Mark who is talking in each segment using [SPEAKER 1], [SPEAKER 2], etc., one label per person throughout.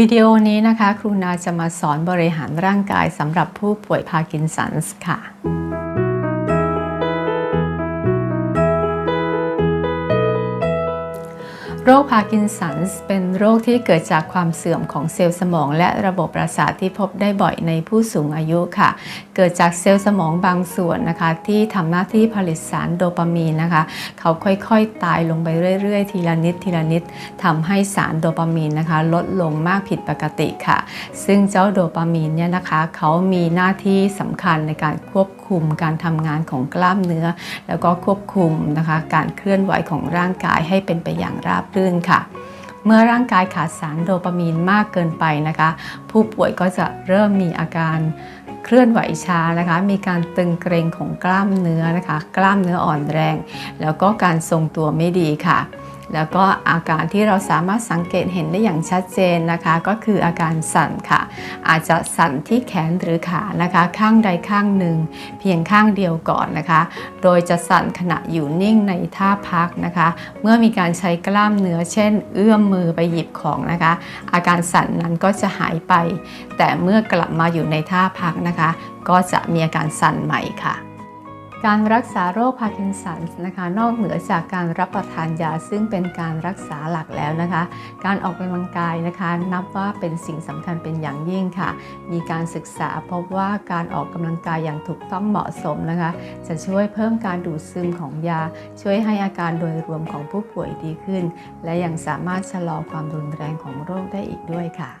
[SPEAKER 1] วิดีโอนี้นะคะ ครูนาจะมาสอนบริหารร่างกายสำหรับผู้ป่วยพาร์กินสันส์ค่ะ โรคพาร์กินสันส์เป็นโรคที่เกิดจากความเสื่อมของเซลล์สมอง และระบบประสาทที่พบได้บ่อยในผู้สูงอายุค่ะ เกิดจากเซลล์สมองบางส่วนนะคะ ที่ทำหน้าที่ผลิตสารโดปามีนนะคะ เขาค่อยๆ ตายลงไปเรื่อยๆ ทีละนิดทีละนิดทำให้สารโดปามีนนะคะ ลดลงมากผิดปกติค่ะ ซึ่งเจ้าโดปามีนเนี่ยนะคะ เขามีหน้าที่สำคัญในการ ควบคุมการทำงานของกล้ามเนื้อ แล้วก็ควบคุมนะคะการเคลื่อนไหวของร่างกายให้เป็นไปอย่างราบรื่นค่ะเมื่อร่างกายขาดสารโดปามีนมากเกินไปนะคะ ผู้ป่วยก็จะเริ่มมีอาการเคลื่อนไหวช้านะคะ มีการตึงเกร็งของกล้ามเนื้อนะคะ กล้ามเนื้ออ่อนแรง แล้วก็การทรงตัวไม่ดีค่ะ แล้วก็อาการที่เราสามารถสังเกตเห็นได้อย่างชัดเจนนะคะ ก็คืออาการสั่นค่ะ อาจจะสั่นที่แขนหรือขานะคะ ข้างใดข้างหนึ่ง เพียงข้างเดียวก่อนนะคะ โดยจะสั่นขณะอยู่นิ่งในท่าพักนะคะ เมื่อมีการใช้กล้ามเนื้อเช่น เอื้อมมือไปหยิบของนะคะ อาการสั่นนั้นก็จะหายไป แต่เมื่อกลับมาอยู่ในท่าพักนะคะ ก็จะมีอาการสั่นใหม่ค่ะ การรักษาโรคพาร์กินสันนะคะนอกเหนือจากการรับประทานยาซึ่งเป็นการรักษาหลักแล้วนะคะ การออกกำลังกายนะคะนับว่าเป็นสิ่งสำคัญเป็นอย่างยิ่งค่ะ มีการศึกษาพบว่าการออกกำลังกายอย่างถูกต้องเหมาะสมนะคะ จะช่วยเพิ่มการดูดซึมของยา ช่วยให้อาการโดยรวมของผู้ป่วยดีขึ้น และยังสามารถชะลอความรุนแรงของโรคได้อีกด้วยค่ะ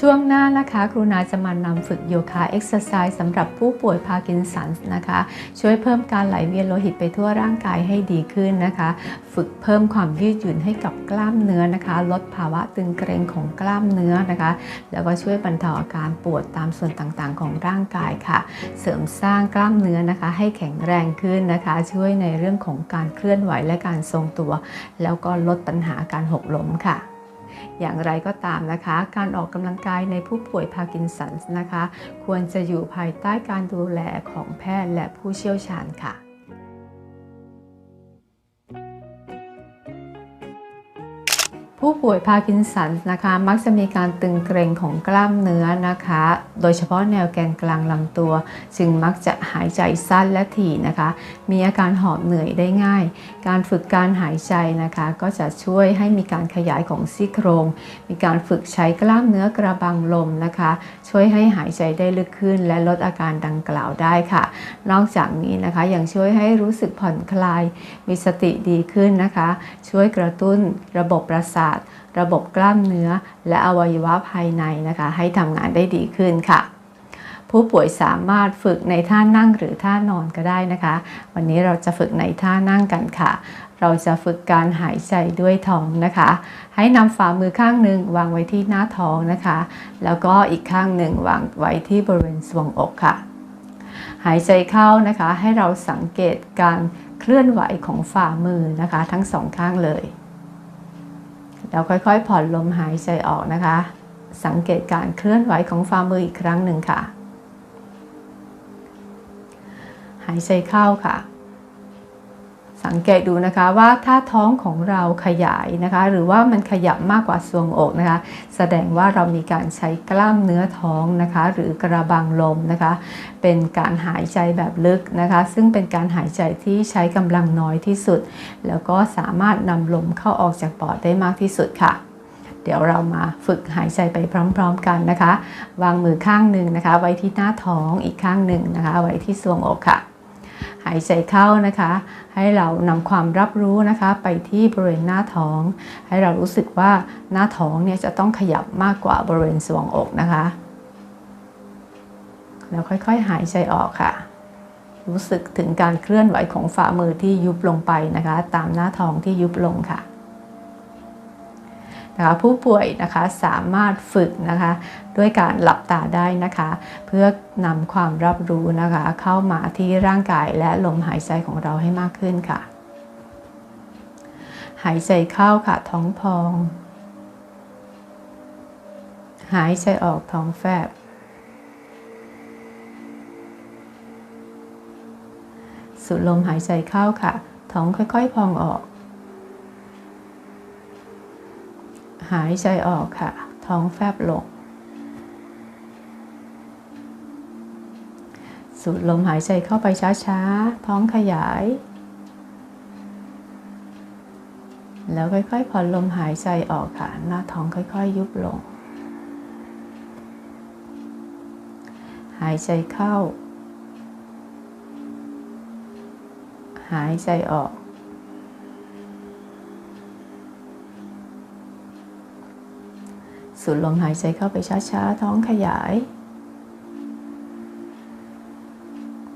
[SPEAKER 1] ช่วงหน้านะคะ ครูนาจะมานำฝึกโยคะเอ็กซ์ไซส์สำหรับผู้ป่วยพาร์กินสันนะคะ ช่วยเพิ่มการไหลเวียนโลหิตไปทั่วร่างกายให้ดีขึ้นนะคะ ฝึกเพิ่มความยืดหยุ่นให้กับกล้ามเนื้อนะคะ ลดภาวะตึงเกร็งของกล้ามเนื้อนะคะ แล้วก็ช่วยบรรเทาอาการปวดตามส่วนต่างๆ ของร่างกายค่ะ เสริมสร้างกล้ามเนื้อนะคะ ให้แข็งแรงขึ้นนะคะ ช่วยในเรื่องของการเคลื่อนไหวและการทรงตัว แล้วก็ลดปัญหาการหกล้มค่ะ อย่างไรก็ตามนะคะ การออกกำลังกายในผู้ป่วยพาร์กินสันนะคะ ควรจะอยู่ภายใต้การดูแลของแพทย์และผู้เชี่ยวชาญค่ะ ผู้ป่วยพาร์กินสันนะคะ มักจะมีการตึงเกร็งของกล้ามเนื้อนะคะ โดยเฉพาะแนวแกนกลางลำตัว จึงมักจะหายใจสั้นและถี่นะคะ มีอาการหอบเหนื่อยได้ง่าย การฝึกการหายใจนะคะ ก็จะช่วยให้มีการขยายของซี่โครง มีการฝึกใช้กล้ามเนื้อกระบังลมนะคะ ช่วยให้หายใจได้ลึกขึ้น และลดอาการดังกล่าวได้ค่ะ นอกจากนี้นะคะยังช่วยให้รู้สึกผ่อนคลาย มีสติดีขึ้นนะคะ ช่วยกระตุ้นระบบประสาทระบบกล้ามเนื้อ และอวัยวะภายในนะคะ ให้ทำงานได้ดีขึ้นค่ะ ผู้ป่วยสามารถฝึกในท่านั่งหรือท่านอนก็ได้นะคะ วันนี้เราจะฝึกในท่านั่งกันค่ะ เราจะฝึกการหายใจด้วยท้องนะคะ ให้นำฝ่ามือข้างหนึ่งวางไว้ที่หน้าท้องนะคะ แล้วก็อีกข้างหนึ่งวางไว้ที่บริเวณทรวงอกค่ะ หายใจเข้านะคะ ให้เราสังเกตการเคลื่อนไหวของฝ่ามือนะคะ ทั้งสองข้างเลย แล้วค่อยๆ ผ่อนลมหายใจออกนะคะ สังเกตการเคลื่อนไหวของฝ่ามืออีกครั้งหนึ่งค่ะ หายใจเข้าค่ะ สังเกตดูนะคะว่าถ้าท้องของเราขยายนะคะ หรือว่ามันขยับมากกว่าทรวงอกนะคะ แสดงว่าเรามีการใช้กล้ามเนื้อท้องนะคะ หรือกระบังลมนะคะ เป็นการหายใจแบบลึกนะคะ ซึ่งเป็นการหายใจที่ใช้กำลังน้อยที่สุด แล้วก็สามารถนำลมเข้าออกจากปอดได้มากที่สุดค่ะเดี๋ยวเรามาฝึกหายใจไปพร้อมๆกันนะคะ วางมือข้างหนึ่งนะคะ ไว้ที่หน้าท้องอีกข้างหนึ่งนะคะ ไว้ที่ทรวงอกค่ะ หายใจเข้านะคะ ให้เรานำความรับรู้นะคะไปที่บริเวณหน้าท้อง ให้เรารู้สึกว่าหน้าท้องเนี่ยจะต้องขยับมากกว่าบริเวณสวงอกนะคะ แล้วค่อยๆหายใจออกค่ะ รู้สึกถึงการเคลื่อนไหวของฝ่ามือที่ยุบลงไปนะคะ ตามหน้าท้องที่ยุบลงค่ะ นะคะผู้ป่วยนะคะสามารถฝึกนะคะด้วยการหลับตาได้นะคะ เพื่อนำความรับรู้นะคะ เข้ามาที่ร่างกายและลมหายใจของเราให้มากขึ้นค่ะ หายใจเข้าค่ะท้องพอง หายใจออกท้องแฟบสูดลมหายใจเข้าค่ะ ท้องค่อยๆ พองออก หายใจออกค่ะ ท้องแฟบลง สูดลมหายใจเข้าไปช้าๆ ท้องขยาย แล้วค่อยๆผ่อนลมหายใจออกค่ะ หน้าท้องค่อยๆ ยุบลง หายใจเข้า หายใจออก สูดลมหายใจเข้าไปช้าๆ ท้องขยาย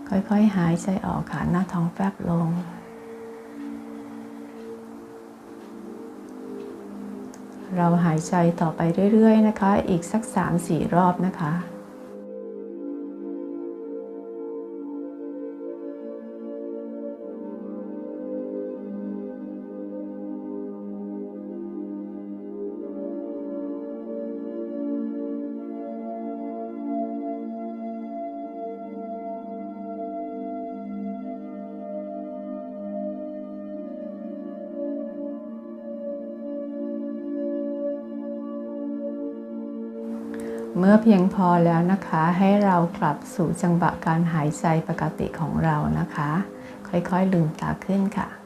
[SPEAKER 1] ค่อยๆ หายใจออกค่ะหน้าท้องแฟบลง เราหายใจต่อไปเรื่อยๆ นะคะ อีกสัก 3-4 รอบนะคะ เมื่อเพียงพอแล้วนะคะ ให้เรากลับสู่จังหวะการหายใจปกติของเรานะคะ ค่อยๆลืมตาขึ้นค่ะ